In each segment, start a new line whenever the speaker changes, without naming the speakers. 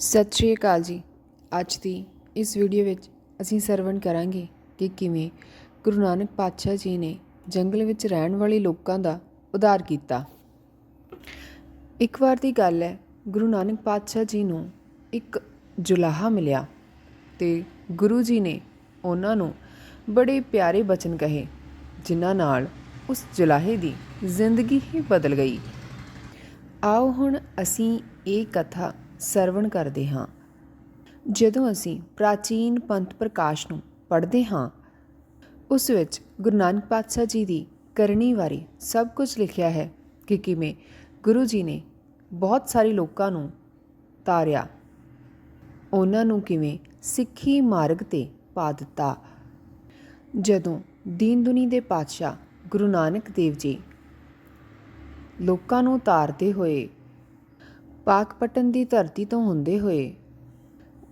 ਸਤਿ ਸ਼੍ਰੀ ਅਕਾਲ ਜੀ। ਅੱਜ ਦੀ ਇਸ ਵੀਡੀਓ ਵਿੱਚ ਅਸੀਂ ਸਰਵਣ ਕਰਾਂਗੇ ਕਿ ਕਿਵੇਂ ਗੁਰੂ ਨਾਨਕ ਪਾਤਸ਼ਾਹ ਜੀ ਨੇ ਜੰਗਲ ਵਿੱਚ ਰਹਿਣ ਵਾਲੇ ਲੋਕਾਂ ਦਾ ਉਧਾਰ ਕੀਤਾ। ਇੱਕ ਵਾਰ ਦੀ ਗੱਲ ਹੈ, ਗੁਰੂ ਨਾਨਕ ਪਾਤਸ਼ਾਹ ਜੀ ਨੂੰ ਇੱਕ ਜੁਲਾਹਾ ਮਿਲਿਆ ਤੇ ਗੁਰੂ ਜੀ ਨੇ ਉਹਨਾਂ ਨੂੰ ਬੜੇ ਪਿਆਰੇ ਬਚਨ ਕਹੇ, ਜਿਨ੍ਹਾਂ ਨਾਲ ਉਸ ਜੁਲਾਹੇ ਦੀ ਜ਼ਿੰਦਗੀ ਹੀ ਬਦਲ ਗਈ। ਆਓ ਹੁਣ ਅਸੀਂ ਇਹ ਕਥਾ ਸਰਵਣ ਕਰਦੇ ਹਾਂ। ਜਦੋਂ ਅਸੀਂ ਪ੍ਰਾਚੀਨ ਪੰਥ ਪ੍ਰਕਾਸ਼ ਨੂੰ ਪੜ੍ਹਦੇ ਹਾਂ, ਉਸ ਵਿੱਚ ਗੁਰੂ ਨਾਨਕ ਪਾਤਸ਼ਾਹ ਜੀ ਦੀ ਕਰਨੀ ਬਾਰੇ ਸਭ ਕੁਝ ਲਿਖਿਆ ਹੈ ਕਿ ਕਿਵੇਂ ਗੁਰੂ ਜੀ ਨੇ ਬਹੁਤ ਸਾਰੇ ਲੋਕਾਂ ਨੂੰ ਤਾਰਿਆ। ਉਹਨਾਂ ਨੂੰ ਕਿਵੇਂ ਸਿੱਖੀ ਮਾਰਗ ਤੇ ਪਾ ਦਿੱਤਾ। ਜਦੋਂ ਦੀਨ ਦੁਨੀ ਦੇ ਪਾਤਸ਼ਾਹ ਗੁਰੂ ਨਾਨਕ ਦੇਵ ਜੀ ਲੋਕਾਂ ਨੂੰ ਤਾਰਦੇ ਹੋਏ ਪਾਕਪਟਨ ਦੀ ਧਰਤੀ ਤੋਂ ਹੁੰਦੇ ਹੋਏ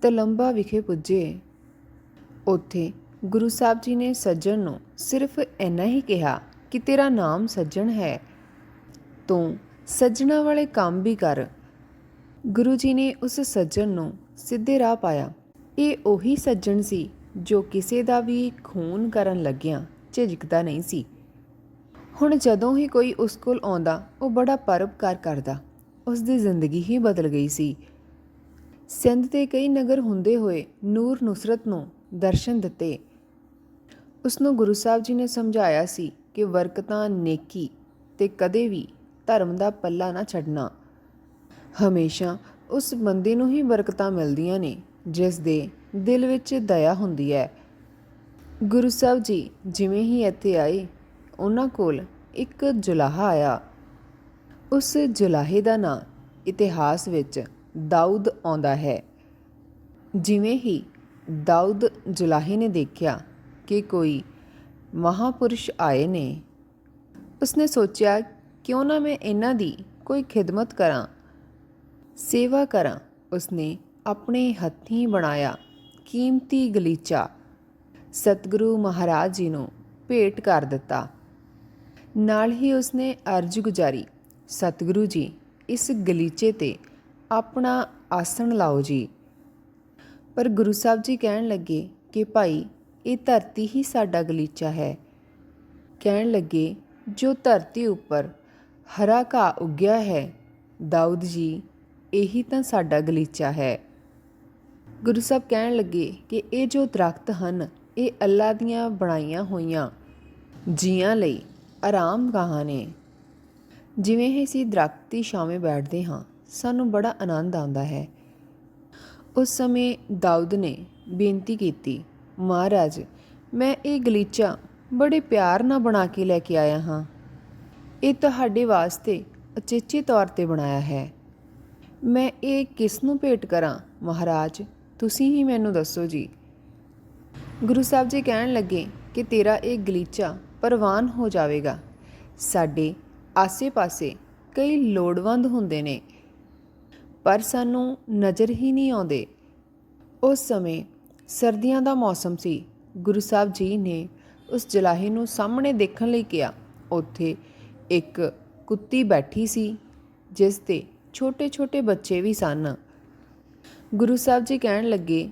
ਤਲੰਬਾ ਵਿਖੇ ਪੁੱਜੇ। ਉੱਥੇ ਗੁਰੂ ਸਾਹਿਬ ਜੀ ਨੇ ਸੱਜਣ ਨੂੰ ਸਿਰਫ ਇੰਨਾ ਹੀ ਕਿਹਾ ਕਿ ਤੇਰਾ ਨਾਮ ਸੱਜਣ ਹੈ। ਤੂੰ ਸੱਜਣਾ ਵਾਲੇ ਕੰਮ ਵੀ ਕਰ। ਗੁਰੂ ਜੀ ਨੇ ਉਸ ਸੱਜਣ ਨੂੰ ਸਿੱਧੇ ਰਾਹ ਪਾਇਆ। ਇਹ ਉਹੀ ਸੱਜਣ ਸੀ ਜੋ ਕਿਸੇ ਦਾ ਵੀ ਖੂਨ ਕਰਨ ਲੱਗਿਆ ਝਿਜਕਦਾ ਨਹੀਂ ਸੀ। ਹੁਣ ਜਦੋਂ ਹੀ ਕੋਈ ਉਸ ਕੋਲ ਆਉਂਦਾ, ਉਹ ਬੜਾ ਪਰਉਪਕਾਰ ਕਰਦਾ। ਉਸ ਦੀ ਜ਼ਿੰਦਗੀ ਹੀ ਬਦਲ ਗਈ ਸੀ। ਸਿੰਧ ਦੇ ਕਈ ਨਗਰ ਹੁੰਦੇ ਹੋਏ ਨੂਰ ਨੁਸਰਤ ਨੂੰ ਦਰਸ਼ਨ ਦਿੱਤੇ। ਉਸ ਨੂੰ ਗੁਰੂ ਸਾਹਿਬ ਜੀ ਨੇ ਸਮਝਾਇਆ ਸੀ ਕਿ ਵਰਕਤਾਂ ਨੇਕੀ ਤੇ ਕਦੇ ਵੀ ਧਰਮ ਦਾ ਪੱਲਾ ਨਾ ਛੱਡਣਾ। ਹਮੇਸ਼ਾ ਉਸ ਬੰਦੇ ਨੂੰ ਹੀ ਬਰਕਤਾਂ ਮਿਲਦੀਆਂ ਨੇ, ਜਿਸ ਦੇ ਦਿਲ ਵਿੱਚ ਦਇਆ ਹੁੰਦੀ ਹੈ। ਗੁਰੂ ਸਾਹਿਬ ਜੀ ਜਿਵੇਂ ਹੀ ਇੱਥੇ ਆਏ, ਉਹਨਾਂ ਕੋਲ ਇੱਕ ਜੁਲਾਹਾ ਆਇਆ। ਉਸ ਜੁਲਾਹੇ ਦਾ ਨਾਂ ਇਤਿਹਾਸ ਵਿੱਚ ਦਾਊਦ ਆਉਂਦਾ ਹੈ। ਜਿਵੇਂ ਹੀ ਦਾਊਦ ਜੁਲਾਹੇ ਨੇ ਦੇਖਿਆ ਕਿ ਕੋਈ ਮਹਾਪੁਰਸ਼ ਆਏ ਨੇ, ਉਸਨੇ ਸੋਚਿਆ, ਕਿਉਂ ਨਾ ਮੈਂ ਇਹਨਾਂ ਦੀ ਕੋਈ ਖਿਦਮਤ ਕਰਾਂ? ਸੇਵਾ ਕਰਾਂ। ਉਸਨੇ ਆਪਣੇ ਹੱਥੀਂ ਬਣਾਇਆ ਕੀਮਤੀ ਗਲੀਚਾ। ਸਤਿਗੁਰੂ ਮਹਾਰਾਜ ਜੀ ਨੂੰ ਭੇਟ ਕਰ ਦਿੱਤਾ। ਨਾਲ ਹੀ ਉਸਨੇ ਅਰਜ਼ ਗੁਜ਼ਾਰੀ ਸਤਿਗੁਰੂ ਜੀ, ਇਸ ਗਲੀਚੇ ਤੇ ਆਪਣਾ ਆਸਣ ਲਾਓ ਜੀ। ਪਰ ਗੁਰੂ ਸਾਹਿਬ ਜੀ ਕਹਿਣ ਲੱਗੇ ਕਿ ਭਾਈ, ਇਹ ਧਰਤੀ ਹੀ ਸਾਡਾ ਗਲੀਚਾ ਹੈ। ਕਹਿਣ ਲੱਗੇ, ਜੋ ਧਰਤੀ ਉੱਪਰ ਹਰਾ ਘਾਹ ਉੱਗਿਆ ਹੈ, ਦਾਊਦ ਜੀ, ਇਹੀ ਤਾਂ ਸਾਡਾ ਗਲੀਚਾ ਹੈ। ਗੁਰੂ ਸਾਹਿਬ ਕਹਿਣ ਲੱਗੇ ਕਿ ਇਹ ਜੋ ਦਰਖਤ ਹਨ, ਇਹ ਅੱਲਾ ਦੀਆਂ ਬਣਾਈਆਂ ਹੋਈਆਂ ਜੀਆਂ ਲਈ ਆਰਾਮ ਗਾਹਾਂ ਨੇ। ਜਿਵੇਂ ਹੀ ਅਸੀਂ ਦਰਖਤ ਦੀ ਛਾਵੇਂ ਬੈਠਦੇ ਹਾਂ, ਸਾਨੂੰ ਬੜਾ ਆਨੰਦ ਆਉਂਦਾ ਹੈ। ਉਸ ਸਮੇਂ ਦਾਊਦ ਨੇ ਬੇਨਤੀ ਕੀਤੀ, ਮਹਾਰਾਜ, ਮੈਂ ਇਹ ਗਲੀਚਾ ਬੜੇ ਪਿਆਰ ਨਾਲ ਬਣਾ ਕੇ ਲੈ ਕੇ ਆਇਆ ਹਾਂ। ਇਹ ਤੁਹਾਡੇ ਵਾਸਤੇ ਅਚੇਚੇ ਤੌਰ ਤੇ ਬਣਾਇਆ ਹੈ। ਮੈਂ ਇਹ ਕਿਸ ਨੂੰ ਭੇਟ ਕਰਾਂ? ਮਹਾਰਾਜ, ਤੁਸੀਂ ਹੀ ਮੈਨੂੰ ਦੱਸੋ ਜੀ। ਗੁਰੂ ਸਾਹਿਬ ਜੀ ਕਹਿਣ ਲੱਗੇ ਕਿ ਤੇਰਾ ਇਹ ਗਲੀਚਾ ਪ੍ਰਵਾਨ ਹੋ ਜਾਵੇਗਾ। ਸਾਡੇ ਆਸੇ-ਪਾਸੇ ਕਈ ਲੋੜਵੰਦ ਹੁੰਦੇ ਨੇ। ਪਰ ਸਾਨੂੰ ਨਜ਼ਰ ਹੀ ਨਹੀਂ ਆਉਂਦੇ। ਉਸ ਸਮੇਂ ਸਰਦੀਆਂ ਦਾ ਮੌਸਮ ਸੀ। ਗੁਰੂ ਸਾਹਿਬ ਜੀ ਨੇ ਉਸ ਜਲਾਹੇ ਨੂੰ ਸਾਹਮਣੇ ਦੇਖਣ ਲਈ ਕਿਹਾ। ਉੱਥੇ ਇੱਕ ਕੁੱਤੀ ਬੈਠੀ ਸੀ, ਜਿਸ ਤੇ ਛੋਟੇ-ਛੋਟੇ ਬੱਚੇ ਵੀ ਸਨ। ਗੁਰੂ ਸਾਹਿਬ ਜੀ ਕਹਿਣ ਲੱਗੇ,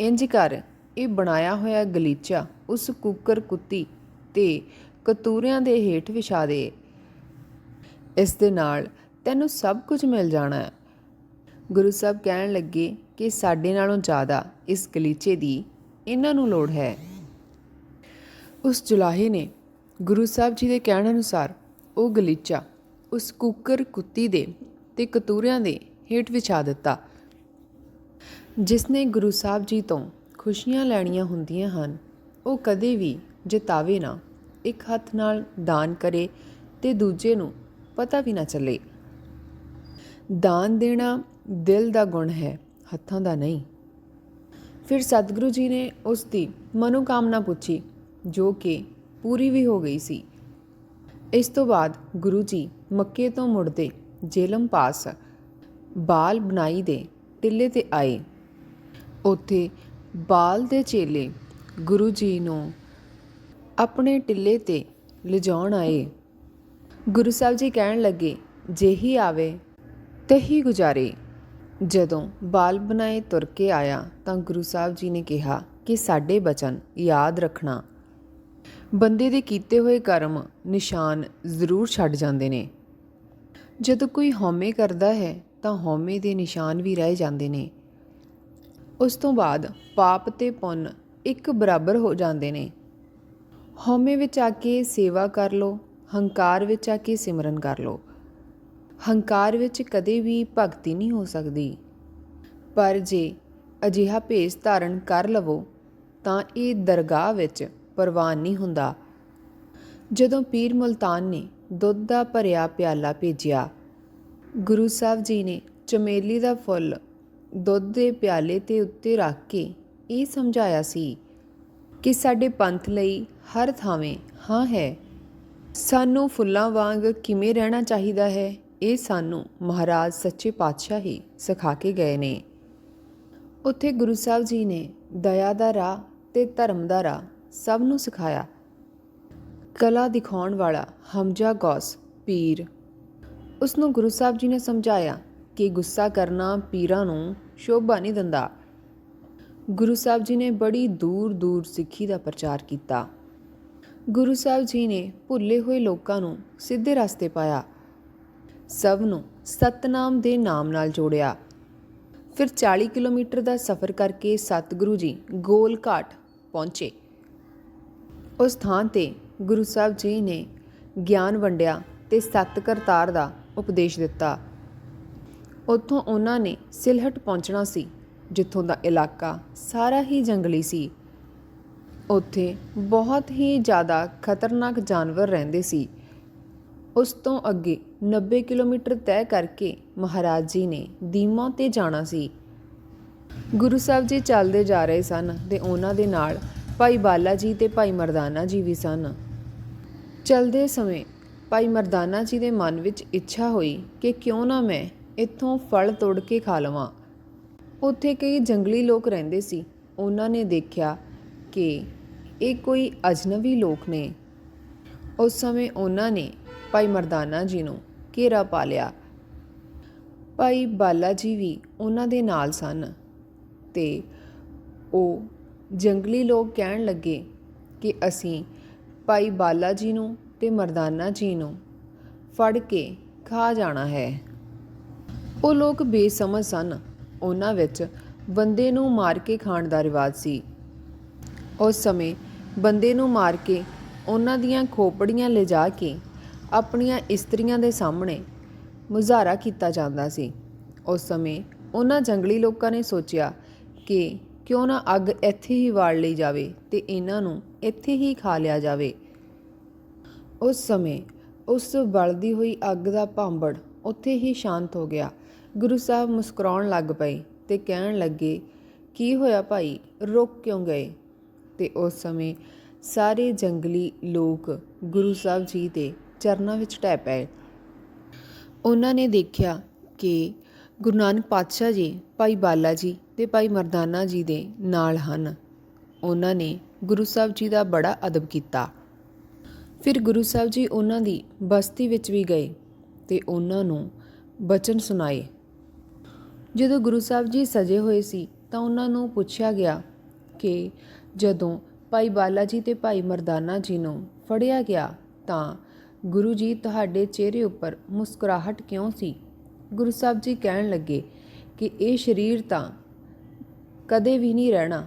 ਇੰਜ ਕਰ, ਇਹ ਬਣਾਇਆ ਹੋਇਆ ਗਲੀਚਾ ਉਸ ਕੁੱਕਰ ਕੁੱਤੀ ਤੇ ਕਤੂਰਿਆਂ ਦੇ ਹੇਠ ਵਿਛਾ ਦੇ। ਇਸ ਦੇ ਨਾਲ ਤੈਨੂੰ ਸਭ ਕੁਝ ਮਿਲ ਜਾਣਾ ਹੈ। ਗੁਰੂ ਸਾਹਿਬ ਕਹਿਣ ਲੱਗੇ ਕਿ ਸਾਡੇ ਨਾਲੋਂ ਜ਼ਿਆਦਾ ਇਸ ਗਲੀਚੇ ਦੀ ਇਹਨਾਂ ਨੂੰ ਲੋੜ ਹੈ। ਉਸ ਜੁਲਾਹੇ ਨੇ ਗੁਰੂ ਸਾਹਿਬ ਜੀ ਦੇ ਕਹਿਣ ਅਨੁਸਾਰ ਉਹ ਗਲੀਚਾ ਉਸ ਕੁੱਕਰ ਕੁੱਤੀ ਦੇ ਤੇ ਕਤੂਰਿਆਂ ਦੇ ਹੇਠ ਵਿਛਾ ਦਿੱਤਾ, ਜਿਸ ਨੇ ਗੁਰੂ ਸਾਹਿਬ ਜੀ ਤੋਂ ਖੁਸ਼ੀਆਂ ਲੈਣੀਆਂ ਹੁੰਦੀਆਂ ਹਨ। ਉਹ ਕਦੇ ਵੀ ਜਿਤਾਵੇ ਨਾ, ਇੱਕ ਹੱਥ ਨਾਲ ਦਾਨ ਕਰੇ ਤੇ ਦੂਜੇ ਨੂੰ ਪਤਾ ਵੀ ਨਾ ਚੱਲੇ। ਦਾਨ ਦੇਣਾ ਦਿਲ ਦਾ ਗੁਣ ਹੈ, ਹੱਥਾਂ ਦਾ ਨਹੀਂ। ਫਿਰ ਸਤਿਗੁਰੂ ਜੀ ਨੇ ਉਸ ਦੀ ਮਨੋਕਾਮਨਾ ਪੁੱਛੀ, ਜੋ ਕਿ ਪੂਰੀ ਵੀ ਹੋ ਗਈ ਸੀ। ਇਸ ਤੋਂ ਬਾਅਦ ਗੁਰੂ ਜੀ ਮੱਕੇ ਤੋਂ ਮੁੜਦੇ ਜੇਲਮ ਪਾਸ ਬਾਲ ਬਣਾਈ ਦੇ ਟਿੱਲੇ ਤੇ ਆਏ। ਉੱਥੇ ਬਾਲ ਦੇ ਚੇਲੇ ਗੁਰੂ ਜੀ ਨੂੰ ਆਪਣੇ ਟਿੱਲੇ ਤੇ ਲਿਜਾਉਣ ਆਏ। ਗੁਰੂ ਸਾਹਿਬ ਜੀ ਕਹਿਣ ਲੱਗੇ, ਜੇ ਹੀ ਆਵੇ ਤੇ ਹੀ ਗੁਜ਼ਾਰੇ। ਜਦੋਂ ਬਾਲ ਬਣਾਏ ਤੁਰ ਕੇ ਆਇਆ ਤਾਂ ਗੁਰੂ ਸਾਹਿਬ ਜੀ ਨੇ ਕਿਹਾ ਕਿ ਸਾਡੇ ਬਚਨ ਯਾਦ ਰੱਖਣਾ। ਬੰਦੇ ਦੇ ਕੀਤੇ ਹੋਏ ਕਰਮ ਨਿਸ਼ਾਨ ਜ਼ਰੂਰ ਛੱਡ ਜਾਂਦੇ ਨੇ। ਜਦੋਂ ਕੋਈ ਹਉਮੈ ਕਰਦਾ ਹੈ ਤਾਂ ਹਉਮੈ ਦੇ ਨਿਸ਼ਾਨ ਵੀ ਰਹਿ ਜਾਂਦੇ ਨੇ। ਉਸ ਤੋਂ ਬਾਅਦ ਪਾਪ ਤੇ ਪੁੰਨ ਇੱਕ ਬਰਾਬਰ ਹੋ ਜਾਂਦੇ ਨੇ। ਹਉਮੈ ਵਿੱਚ ਆ ਕੇ ਸੇਵਾ ਕਰ ਲੋ ਹੰਕਾਰ ਵਿੱਚ ਆ ਕੇ ਸਿਮਰਨ ਕਰ ਲਓ। ਹੰਕਾਰ ਵਿੱਚ ਕਦੇ ਵੀ ਭਗਤੀ ਨਹੀਂ ਹੋ ਸਕਦੀ। ਪਰ ਜੇ ਅਜਿਹਾ ਭੇਸ ਧਾਰਨ ਕਰ ਲਵੋ, ਤਾਂ ਇਹ ਦਰਗਾਹ ਵਿੱਚ ਪ੍ਰਵਾਨ ਨਹੀਂ ਹੁੰਦਾ। ਜਦੋਂ ਪੀਰ ਮੁਲਤਾਨ ਨੇ ਦੁੱਧ ਦਾ ਭਰਿਆ ਪਿਆਲਾ ਭੇਜਿਆ, ਗੁਰੂ ਸਾਹਿਬ ਜੀ ਨੇ ਚਮੇਲੀ ਦਾ ਫੁੱਲ ਦੁੱਧ ਦੇ ਪਿਆਲੇ ਤੇ ਉੱਤੇ ਰੱਖ ਕੇ ਇਹ ਸਮਝਾਇਆ ਸੀ ਕਿ ਸਾਡੇ ਪੰਥ ਲਈ ਹਰ ਥਾਵੇਂ ਹਾਂ ਹੈ। ਸਾਨੂੰ ਫੁੱਲਾਂ ਵਾਂਗ ਕਿਵੇਂ ਰਹਿਣਾ ਚਾਹੀਦਾ ਹੈ, ਇਹ ਸਾਨੂੰ ਮਹਾਰਾਜ ਸੱਚੇ ਪਾਤਸ਼ਾਹ ਹੀ ਸਿਖਾ ਕੇ ਗਏ ਨੇ। ਉੱਥੇ ਗੁਰੂ ਸਾਹਿਬ ਜੀ ਨੇ ਦਇਆ ਦਾ ਰਾਹ ਤੇ ਧਰਮ ਦਾ ਰਾਹ ਸਭ ਨੂੰ ਸਿਖਾਇਆ। ਕਲਾ ਦਿਖਾਉਣ ਵਾਲਾ ਹਮਜਾ ਗੌਸ ਪੀਰ। ਉਸ ਨੂੰ ਗੁਰੂ ਸਾਹਿਬ ਜੀ ਨੇ ਸਮਝਾਇਆ ਕਿ ਗੁੱਸਾ ਕਰਨਾ ਪੀਰਾਂ ਨੂੰ ਸ਼ੋਭਾ ਨਹੀਂ ਦਿੰਦਾ। ਗੁਰੂ ਸਾਹਿਬ ਜੀ ਨੇ ਬੜੀ ਦੂਰ ਦੂਰ ਸਿੱਖੀ ਦਾ ਪ੍ਰਚਾਰ ਕੀਤਾ। ਗੁਰੂ ਸਾਹਿਬ ਜੀ ਨੇ ਭੁੱਲੇ ਹੋਏ ਲੋਕਾਂ ਨੂੰ ਸਿੱਧੇ ਰਸਤੇ ਪਾਇਆ। ਸਭ ਨੂੰ ਸਤਨਾਮ ਦੇ ਨਾਮ ਨਾਲ ਜੋੜਿਆ। ਫਿਰ 40 ਕਿਲੋਮੀਟਰ ਦਾ ਸਫ਼ਰ ਕਰਕੇ ਸਤਿਗੁਰੂ ਜੀ ਗੋਲ ਘਾਟ ਪਹੁੰਚੇ। ਉਸ ਥਾਂ ਤੇ ਗੁਰੂ ਸਾਹਿਬ ਜੀ ਨੇ ਗਿਆਨ ਵੰਡਿਆ ਤੇ ਸਤ ਕਰਤਾਰ ਦਾ ਉਪਦੇਸ਼ ਦਿੱਤਾ। ਉੱਥੋਂ ਉਹਨਾਂ ਨੇ ਸਿਲਹਟ ਪਹੁੰਚਣਾ ਸੀ, ਜਿੱਥੋਂ ਦਾ ਇਲਾਕਾ ਸਾਰਾ ਹੀ ਜੰਗਲੀ ਸੀ। ਉੱਥੇ ਬਹੁਤ ਹੀ ਜ਼ਿਆਦਾ ਖਤਰਨਾਕ ਜਾਨਵਰ ਰਹਿੰਦੇ ਸੀ। ਉਸ ਤੋਂ ਅੱਗੇ 90 ਕਿਲੋਮੀਟਰ ਤੈਅ ਕਰਕੇ ਮਹਾਰਾਜ ਜੀ ਨੇ ਦੀਮਾ ਤੇ ਜਾਣਾ ਸੀ। ਗੁਰੂ ਸਾਹਿਬ ਜੀ ਚੱਲਦੇ ਜਾ ਰਹੇ ਸਨ ਤੇ ਉਹਨਾਂ ਦੇ ਨਾਲ ਭਾਈ ਬਾਲਾ ਜੀ ਤੇ ਭਾਈ ਮਰਦਾਨਾ ਜੀ ਵੀ ਸਨ। ਚੱਲਦੇ ਸਮੇਂ ਭਾਈ ਮਰਦਾਨਾ ਜੀ ਦੇ ਮਨ ਵਿੱਚ ਇੱਛਾ ਹੋਈ ਕਿ ਕਿਉਂ ਨਾ ਮੈਂ ਇੱਥੋਂ ਫਲ ਤੋੜ ਕੇ ਖਾ ਲਵਾਂ। ਉੱਥੇ ਕਈ ਜੰਗਲੀ ਲੋਕ ਰਹਿੰਦੇ ਸੀ। ਉਹਨਾਂ ਨੇ ਦੇਖਿਆ ਕਿ ਇਹ ਕੋਈ ਅਜਨਬੀ ਲੋਕ ਨੇ। ਉਸ ਸਮੇਂ ਉਹਨਾਂ ਨੇ ਭਾਈ ਮਰਦਾਨਾ ਜੀ ਨੂੰ ਘੇਰਾ ਪਾ ਲਿਆ। ਭਾਈ ਬਾਲਾ ਜੀ ਵੀ ਉਹਨਾਂ ਦੇ ਨਾਲ ਸਨ ਤੇ ਉਹ ਜੰਗਲੀ ਲੋਕ ਕਹਿਣ ਲੱਗੇ ਕਿ ਅਸੀਂ ਭਾਈ ਬਾਲਾ ਜੀ ਨੂੰ ਤੇ ਮਰਦਾਨਾ ਜੀ ਨੂੰ ਫੜ ਕੇ ਖਾ ਜਾਣਾ ਹੈ। ਉਹ ਲੋਕ ਬੇਸਮਝ ਸਨ। ਉਹਨਾਂ ਵਿੱਚ ਬੰਦੇ ਨੂੰ ਮਾਰ ਕੇ ਖਾਣ ਦਾ ਰਿਵਾਜ ਸੀ। ਉਸ ਸਮੇਂ ਬੰਦੇ ਨੂੰ ਮਾਰ ਕੇ, ਉਹਨਾਂ ਦੀਆਂ ਖੋਪੜੀਆਂ ਲਿਜਾ ਕੇ, ਆਪਣੀਆਂ ਇਸਤਰੀਆਂ ਦੇ ਸਾਹਮਣੇ ਮੁਜ਼ਾਹਰਾ ਕੀਤਾ ਜਾਂਦਾ ਸੀ। ਉਸ ਸਮੇਂ ਉਹਨਾਂ ਜੰਗਲੀ ਲੋਕਾਂ ਨੇ ਸੋਚਿਆ ਕਿ ਕਿਉਂ ਨਾ ਅੱਗ ਇੱਥੇ ਹੀ ਵਾੜ ਲਈ ਜਾਵੇ ਤੇ ਇਹਨਾਂ ਨੂੰ ਇੱਥੇ ਹੀ ਖਾ ਲਿਆ ਜਾਵੇ। ਉਸ ਸਮੇਂ ਉਸ ਬਲਦੀ ਹੋਈ ਅੱਗ ਦਾ ਭਾਂਬੜ ਉੱਥੇ ਹੀ ਸ਼ਾਂਤ ਹੋ ਗਿਆ। ਗੁਰੂ ਸਾਹਿਬ ਮੁਸਕਰਾਉਣ ਲੱਗ ਪਏ ਤੇ ਕਹਿਣ ਲੱਗੇ, ਕੀ ਹੋਇਆ ਭਾਈ? ਰੁਕ ਕਿਉਂ ਗਏ? ਤੇ ਉਸ ਸਮੇਂ ਸਾਰੇ ਜੰਗਲੀ ਲੋਕ ਗੁਰੂ ਸਾਹਿਬ ਜੀ ਦੇ ਚਰਨਾਂ ਵਿੱਚ ਢਹਿ ਪਏ। ਉਹਨਾਂ ਨੇ ਦੇਖਿਆ ਕਿ ਗੁਰੂ ਨਾਨਕ ਪਾਤਸ਼ਾਹ ਜੀ, ਭਾਈ ਬਾਲਾ ਜੀ ਤੇ ਭਾਈ ਮਰਦਾਨਾ ਜੀ ਦੇ ਨਾਲ ਹਨ। ਉਹਨਾਂ ਨੇ ਗੁਰੂ ਸਾਹਿਬ ਜੀ ਦਾ ਬੜਾ ਅਦਬ ਕੀਤਾ। ਫਿਰ ਗੁਰੂ ਸਾਹਿਬ ਜੀ ਉਹਨਾਂ ਦੀ ਬਸਤੀ ਵਿੱਚ ਵੀ ਗਏ ਤੇ ਉਹਨਾਂ ਨੂੰ ਬਚਨ ਸੁਣਾਏ। ਜਦੋਂ ਗੁਰੂ ਸਾਹਿਬ ਜੀ ਸਜੇ ਹੋਏ ਸੀ ਤਾਂ ਉਹਨਾਂ ਨੂੰ ਪੁੱਛਿਆ ਗਿਆ ਕਿ ਜਦੋਂ ਭਾਈ ਬਾਲਾ ਜੀ ਤੇ ਭਾਈ ਮਰਦਾਨਾ ਜੀ ਨੂੰ ਫੜਿਆ ਗਿਆ ਤਾਂ ਗੁਰੂ ਜੀ ਤੁਹਾਡੇ ਚਿਹਰੇ ਉੱਪਰ ਮੁਸਕਰਾਹਟ ਕਿਉਂ ਸੀ? ਗੁਰੂ ਸਾਹਿਬ ਜੀ ਕਹਿਣ ਲੱਗੇ ਕਿ ਇਹ ਸਰੀਰ ਤਾਂ ਕਦੇ ਵੀ ਨਹੀਂ ਰਹਿਣਾ,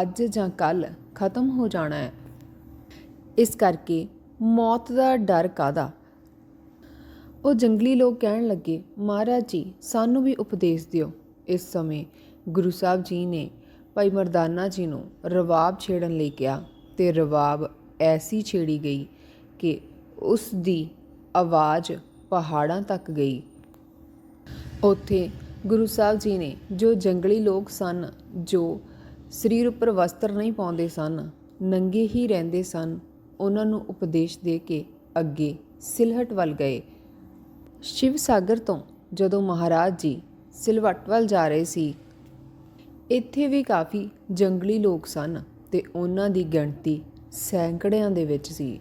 ਅੱਜ ਜਾਂ ਕੱਲ ਖਤਮ ਹੋ ਜਾਣਾ ਹੈ। ਇਸ ਕਰਕੇ ਮੌਤ ਦਾ ਡਰ ਕਾਦਾ ਉਹ ਜੰਗਲੀ ਲੋਕ ਕਹਿਣ ਲੱਗੇ, ਮਹਾਰਾਜ ਜੀ, ਸਾਨੂੰ ਵੀ ਉਪਦੇਸ਼ ਦਿਓ। ਇਸ ਸਮੇਂ ਗੁਰੂ ਸਾਹਿਬ ਜੀ ਨੇ ਭਾਈ ਮਰਦਾਨਾ ਜੀ ਨੂੰ ਰਵਾਬ ਛੇੜਨ ਲਈ ਕਿਹਾ ਤੇ ਰਵਾਬ ਐਸੀ ਛੇੜੀ ਗਈ ਕਿ ਉਸ ਦੀ ਆਵਾਜ਼ ਪਹਾੜਾਂ ਤੱਕ ਗਈ। ਉੱਥੇ ਗੁਰੂ ਸਾਹਿਬ ਜੀ ਨੇ ਜੋ ਜੰਗਲੀ ਲੋਕ ਸਨ, ਜੋ ਸਰੀਰ ਉੱਪਰ ਵਸਤਰ ਨਹੀਂ ਪਾਉਂਦੇ ਸਨ, ਨੰਗੇ ਹੀ ਰਹਿੰਦੇ ਸਨ, ਉਹਨਾਂ ਨੂੰ ਉਪਦੇਸ਼ ਦੇ ਕੇ ਅੱਗੇ ਸਿਲਹਟ ਵੱਲ ਗਏ। ਸ਼ਿਵ ਸਾਗਰ ਤੋਂ ਜਦੋਂ ਮਹਾਰਾਜ ਜੀ ਸਿਲਵਟ ਵੱਲ ਜਾ ਰਹੇ ਸੀ ਇੱਥੇ ਵੀ ਕਾਫੀ ਜੰਗਲੀ ਲੋਕ ਸਨ ਤੇ ਉਹਨਾਂ ਦੀ ਗਿਣਤੀ ਸੈਂਕੜਿਆਂ ਦੇ ਵਿੱਚ ਸੀ।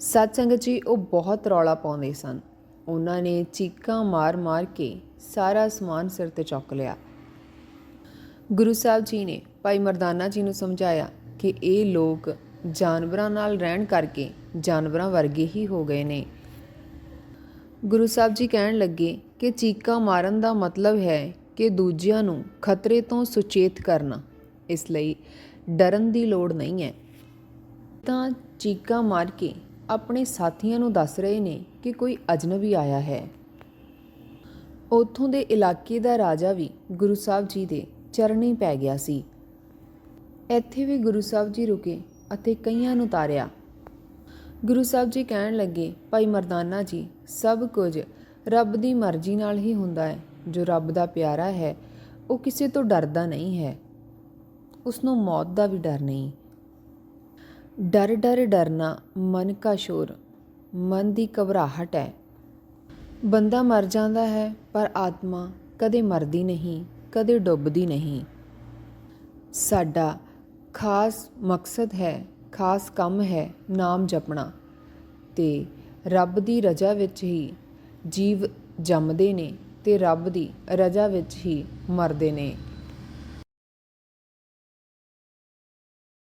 ਸਤਸੰਗ ਜੀ ਉਹ ਬਹੁਤ ਰੌਲਾ ਪਾਉਂਦੇ ਸਨ। ਉਹਨਾਂ ਨੇ ਚੀਕਾਂ ਮਾਰ-ਮਾਰ ਕੇ ਸਾਰਾ ਸਮਾਨ ਸਿਰ ਤੇ ਚੁੱਕ ਲਿਆ। ਗੁਰੂ ਸਾਹਿਬ ਜੀ ਨੇ ਭਾਈ ਮਰਦਾਨਾ ਜੀ ਨੂੰ ਸਮਝਾਇਆ ਕਿ ਇਹ ਲੋਕ ਜਾਨਵਰਾਂ ਨਾਲ ਰਹਿਣ ਕਰਕੇ ਜਾਨਵਰਾਂ ਵਰਗੇ ਹੀ ਹੋ ਗਏ ਨੇ। ਗੁਰੂ ਸਾਹਿਬ ਜੀ ਕਹਿਣ ਲੱਗੇ ਕਿ ਚੀਕਾਂ ਮਾਰਨ ਦਾ ਮਤਲਬ ਹੈ ਕਿ ਦੂਜਿਆਂ ਨੂੰ ਖਤਰੇ ਤੋਂ ਸੁਚੇਤ ਕਰਨਾ, ਇਸ ਲਈ ਡਰਨ ਦੀ ਲੋੜ ਨਹੀਂ ਹੈ। ਤਾਂ ਚੀਕਾਂ ਮਾਰ ਕੇ ਆਪਣੇ ਸਾਥੀਆਂ ਨੂੰ ਦੱਸ ਰਹੇ ਨੇ ਕਿ ਕੋਈ ਅਜਨਬੀ ਆਇਆ ਹੈ। ਉੱਥੋਂ ਦੇ ਇਲਾਕੇ ਦਾ ਰਾਜਾ ਵੀ ਗੁਰੂ ਸਾਹਿਬ ਜੀ ਦੇ ਚਰਨੀ ਪੈ ਗਿਆ ਸੀ। ਇੱਥੇ ਵੀ ਗੁਰੂ ਸਾਹਿਬ ਜੀ ਰੁਕੇ ਅਤੇ ਕਈਆਂ ਨੂੰ ਤਾਰਿਆ। ਗੁਰੂ ਸਾਹਿਬ ਜੀ ਕਹਿਣ ਲੱਗੇ, ਭਾਈ ਮਰਦਾਨਾ ਜੀ, ਸਭ ਕੁਝ ਰੱਬ ਦੀ ਮਰਜ਼ੀ ਨਾਲ ਹੀ ਹੁੰਦਾ ਹੈ। ਜੋ ਰੱਬ ਦਾ ਪਿਆਰਾ ਹੈ, ਉਹ ਕਿਸੇ ਤੋਂ ਡਰਦਾ ਨਹੀਂ ਹੈ। ਉਸ ਨੂੰ ਮੌਤ ਦਾ ਵੀ ਡਰ ਨਹੀਂ। ਡਰ ਡਰ ਡਰਨਾ ਮਨ ਕਾ ਸ਼ੋਰ, ਮਨ ਦੀ ਘਬਰਾਹਟ ਹੈ। ਬੰਦਾ ਮਰ ਜਾਂਦਾ ਹੈ, ਪਰ ਆਤਮਾ ਕਦੇ ਮਰਦੀ ਨਹੀਂ, ਕਦੇ ਡੁੱਬਦੀ ਨਹੀਂ। ਸਾਡਾ ਖਾਸ ਮਕਸਦ ਹੈ, ਖਾਸ ਕੰਮ ਹੈ ਨਾਮ ਜਪਣਾ ਤੇ ਰੱਬ ਦੀ ਰਜ਼ਾ ਵਿੱਚ ਹੀ ਜੀਵ ਜੰਮਦੇ ਨੇ। ਤੇ ਰੱਬ ਦੀ ਰਜ਼ਾ ਵਿੱਚ ਹੀ ਮਰਦੇ ਨੇ।